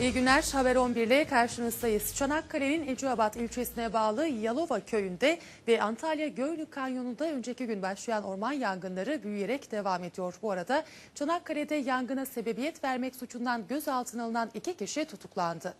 İyi günler. Haber 11 ile karşınızdayız. Çanakkale'nin Eceabat ilçesine bağlı Yalova köyünde ve Antalya Göynük Kanyonu'nda önceki gün başlayan orman yangınları büyüyerek devam ediyor. Bu arada Çanakkale'de yangına sebebiyet vermek suçundan gözaltına alınan iki kişi tutuklandı.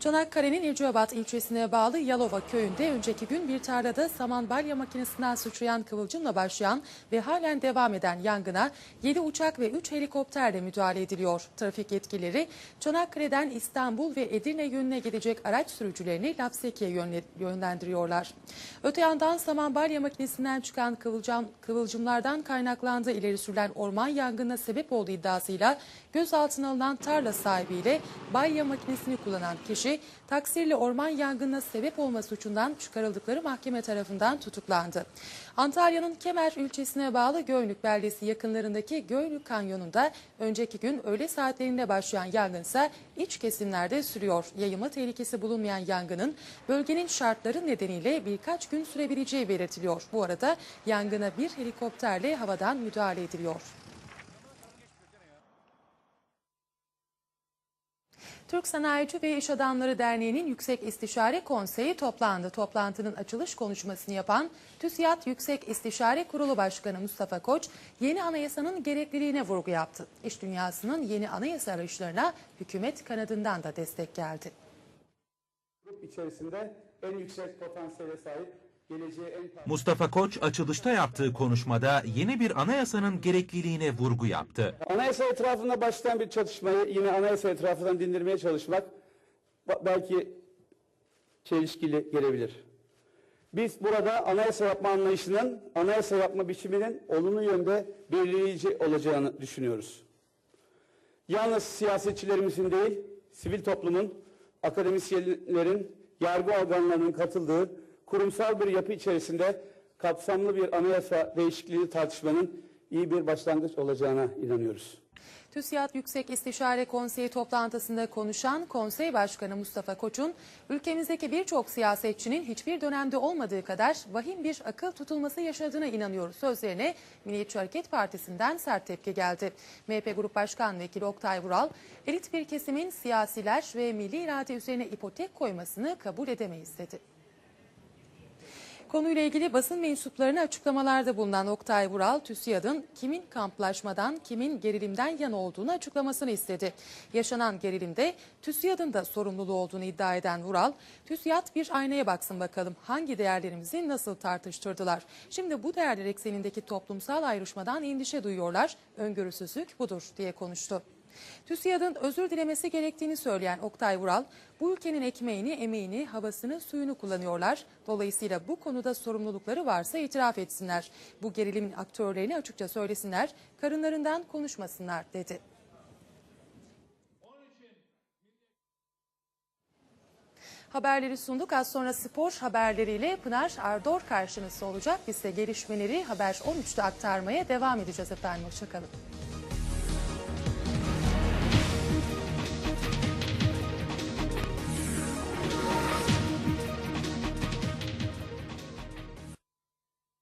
Çanakkale'nin Eceabat ilçesine bağlı Yalova köyünde önceki gün bir tarlada saman balya makinesinden sıçrayan kıvılcımla başlayan ve halen devam eden yangına 7 uçak ve 3 helikopterle müdahale ediliyor. Trafik yetkilileri Çanakkale'den İstanbul ve Edirne yönüne gidecek araç sürücülerini Lapseki'ye yönle- yönlendiriyorlar. Öte yandan saman balya makinesinden çıkan kıvılcım, kıvılcımlardan kaynaklandığı ileri sürülen orman yangınına sebep olduğu iddiasıyla gözaltına alınan tarla sahibiyle balya makinesini kullanan kişi taksirle orman yangınına sebep olma suçundan çıkarıldıkları mahkeme tarafından tutuklandı. Antalya'nın Kemer ilçesine bağlı Göynük beldesi yakınlarındaki Göynük Kanyonu'nda önceki gün öğle saatlerinde başlayan yangın ise iç kesimlerde sürüyor. Yayılma tehlikesi bulunmayan yangının bölgenin şartları nedeniyle birkaç gün sürebileceği belirtiliyor. Bu arada yangına bir helikopterle havadan müdahale ediliyor. Türk Sanayici ve İş Adamları Derneği'nin Yüksek İstişare Konseyi toplandı. Toplantının açılış konuşmasını yapan TÜSİAD Yüksek İstişare Kurulu Başkanı Mustafa Koç, yeni anayasanın gerekliliğine vurgu yaptı. İş dünyasının yeni anayasa arayışlarına hükümet kanadından da destek geldi. içerisinde en yüksek potansiyele sahip, Mustafa Koç açılışta yaptığı konuşmada yeni bir anayasanın gerekliliğine vurgu yaptı. Anayasa etrafında başlayan bir çatışmayı yine anayasa etrafından dindirmeye çalışmak belki çelişkili gelebilir. Biz burada anayasa yapma anlayışının, anayasa yapma biçiminin olumlu yönde belirleyici olacağını düşünüyoruz. Yalnız siyasetçilerimizin değil, sivil toplumun, akademisyenlerin, yargı organlarının katıldığı kurumsal bir yapı içerisinde kapsamlı bir anayasa değişikliği tartışmanın iyi bir başlangıç olacağına inanıyoruz. TÜSİAD Yüksek İstişare Konseyi toplantısında konuşan Konsey Başkanı Mustafa Koç'un ülkemizdeki birçok siyasetçinin hiçbir dönemde olmadığı kadar vahim bir akıl tutulması yaşadığına inanıyoruz sözlerine Milliyetçi Hareket Partisi'nden sert tepki geldi. MHP Grup Başkan Vekili Oktay Vural, elit bir kesimin siyasiler ve milli irade üzerine ipotek koymasını kabul edemeyiz dedi. Konuyla ilgili basın mensuplarına açıklamalarda bulunan Oktay Vural, TÜSİAD'ın kimin kamplaşmadan, kimin gerilimden yana olduğunu açıklamasını istedi. Yaşanan gerilimde TÜSİAD'ın da sorumluluğu olduğunu iddia eden Vural, TÜSİAD bir aynaya baksın bakalım hangi değerlerimizi nasıl tartıştırdılar. Şimdi bu değerler eksenindeki toplumsal ayrışmadan endişe duyuyorlar, öngörüsüzlük budur diye konuştu. TÜSİAD'ın özür dilemesi gerektiğini söyleyen Oktay Vural, bu ülkenin ekmeğini, emeğini, havasını, suyunu kullanıyorlar. Dolayısıyla bu konuda sorumlulukları varsa itiraf etsinler. Bu gerilimin aktörlerini açıkça söylesinler, karınlarından konuşmasınlar dedi. Haberleri sunduk. Az sonra spor haberleriyle Pınar Ardor karşınızda olacak. Biz de gelişmeleri Haber 13'te aktarmaya devam edeceğiz efendim. Hoşçakalın.